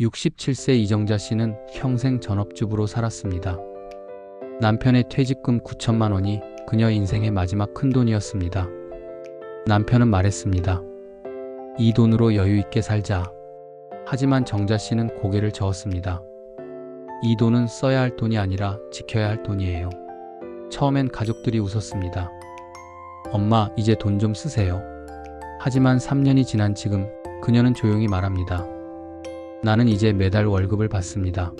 67세 이정자 씨는 평생 전업주부로 살았습니다. 남편의 퇴직금 9천만 원이 그녀 인생의 마지막 큰 돈이었습니다. 남편은 말했습니다. 이 돈으로 여유 있게 살자. 하지만 정자 씨는 고개를 저었습니다. 이 돈은 써야 할 돈이 아니라 지켜야 할 돈이에요. 처음엔 가족들이 웃었습니다. 엄마, 이제 돈 좀 쓰세요. 하지만 3년이 지난 지금 그녀는 조용히 말합니다. 나는 이제 매달 월급을 받습니다.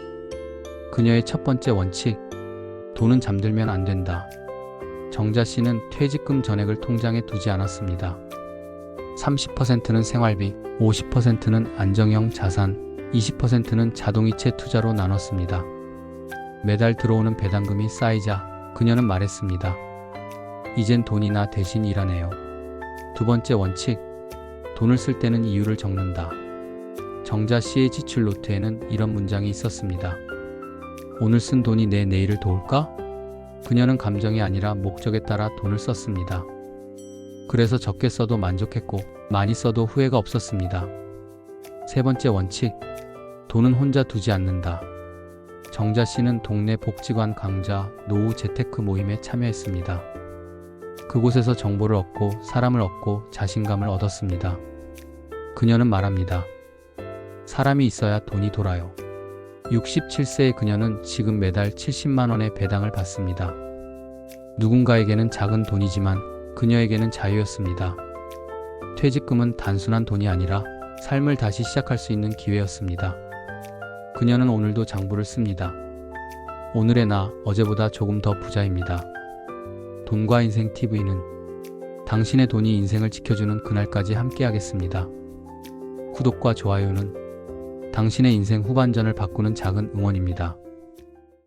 그녀의 첫 번째 원칙, 돈은 잠들면 안 된다. 정자 씨는 퇴직금 전액을 통장에 두지 않았습니다. 30%는 생활비, 50%는 안정형 자산, 20%는 자동이체 투자로 나눴습니다. 매달 들어오는 배당금이 쌓이자 그녀는 말했습니다. 이젠 돈이나 대신 일하네요. 두 번째 원칙, 돈을 쓸 때는 이유를 적는다. 정자 씨의 지출 노트에는 이런 문장이 있었습니다. 오늘 쓴 돈이 내 내일을 도울까? 그녀는 감정이 아니라 목적에 따라 돈을 썼습니다. 그래서 적게 써도 만족했고 많이 써도 후회가 없었습니다. 세 번째 원칙, 돈은 혼자 두지 않는다. 정자 씨는 동네 복지관 강좌 노후 재테크 모임에 참여했습니다. 그곳에서 정보를 얻고 사람을 얻고 자신감을 얻었습니다. 그녀는 말합니다. 사람이 있어야 돈이 돌아요. 67세의 그녀는 지금 매달 70만 원의 배당을 받습니다. 누군가에게는 작은 돈이지만 그녀에게는 자유였습니다. 퇴직금은 단순한 돈이 아니라 삶을 다시 시작할 수 있는 기회였습니다. 그녀는 오늘도 장부를 씁니다. 오늘의 나 어제보다 조금 더 부자입니다. 돈과 인생 TV는 당신의 돈이 인생을 지켜주는 그날까지 함께하겠습니다. 구독과 좋아요는 당신의 인생 후반전을 바꾸는 작은 응원입니다.